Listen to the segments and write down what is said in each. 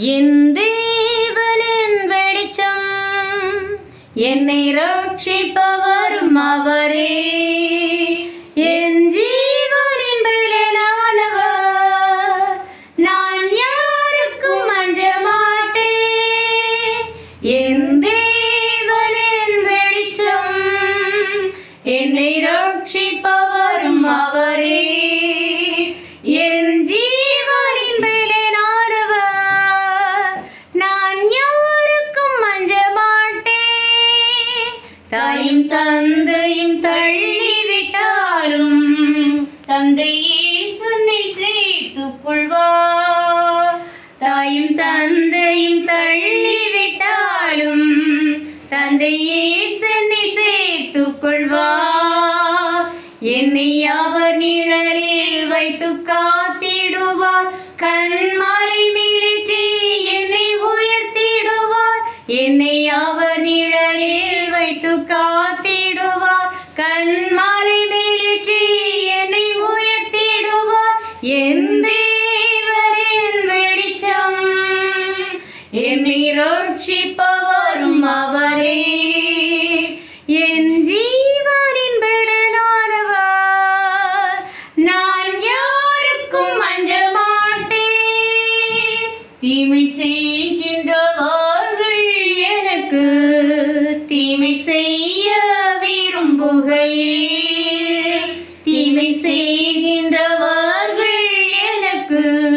என் தேவனின் வெளிச்சம் என்னை ரட்சிப்பவர். தந்தையே சொன்னை சேர்த்துக் கொள்வார் தாயும் தந்தையும் தள்ளிவிட்டாலும் தந்தையே சென்னை சேர்த்துக் கொள்வா என்னை அவர் நிழலில் வைத்து காத்திடுவார். கண்மாலை மீறிற்றி என்னை உயர்த்திடுவார். என்னை அவர் நிழலில் வைத்து காத்திடுவார். கண்மாலை என்னை ரட்சிப்பவரும் அவரே. என் ஜீவனின் பலனானவர். நான் யாருக்கும் அஞ்ச மாட்டேன். தீமை செய்கின்றவர்கள் எனக்கு தீமை செய்ய விரும்புகையில். தீமை செய்கின்றவர்கள் எனக்கு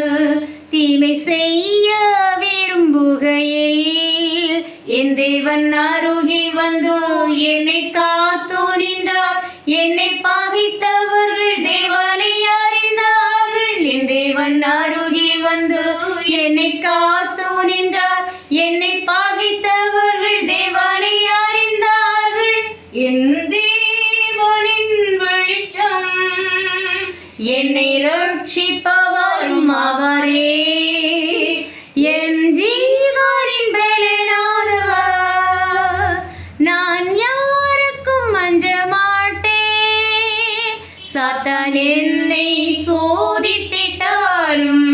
அருகில் வந்து என்னை காத்து நின்றார் என்னை பாவித்தவர்கள் தேவனை அறிந்தார்கள். என் தேவன் அருகில் வந்து என்னை காத்து நின்றார். என்னை பாவித்தவர்கள் தேவனை அறிந்தார்கள். என் தேவனின் வெளிச்சம் என்னை ரட்சிப்பவரும் அவரே. சாத்தான் என்னை சோதித்திட்டாலும்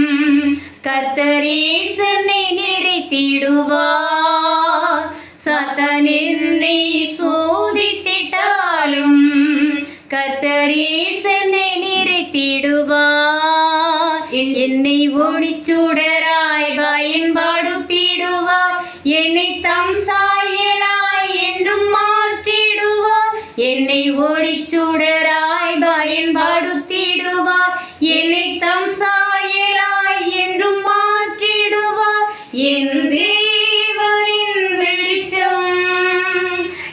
கர்த்தரேசனை நிறைத்திடுவார். சாத்தான் என்னை சோதித்திட்டாலும். கர்த்தரேசனை நிறைத்திடுவார். என்னை ஒளிச்சுடராய் பயன்படுத்திடுவார். என்னை தம் சாயலாய் என்றும் மாற்றிடுவார். என்னை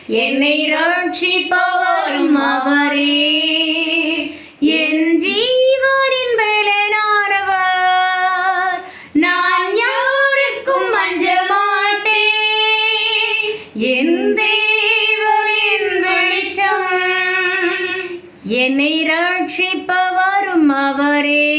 என்னை ரட்சிப்பவரும் அவரே. என் ஜீவனின் பலனானவர். நான் யாருக்கும் அஞ்ச மாட்டேன். என் தேவனின் வெளிச்சம் என்னை ரட்சிப்பவரும் அவரே.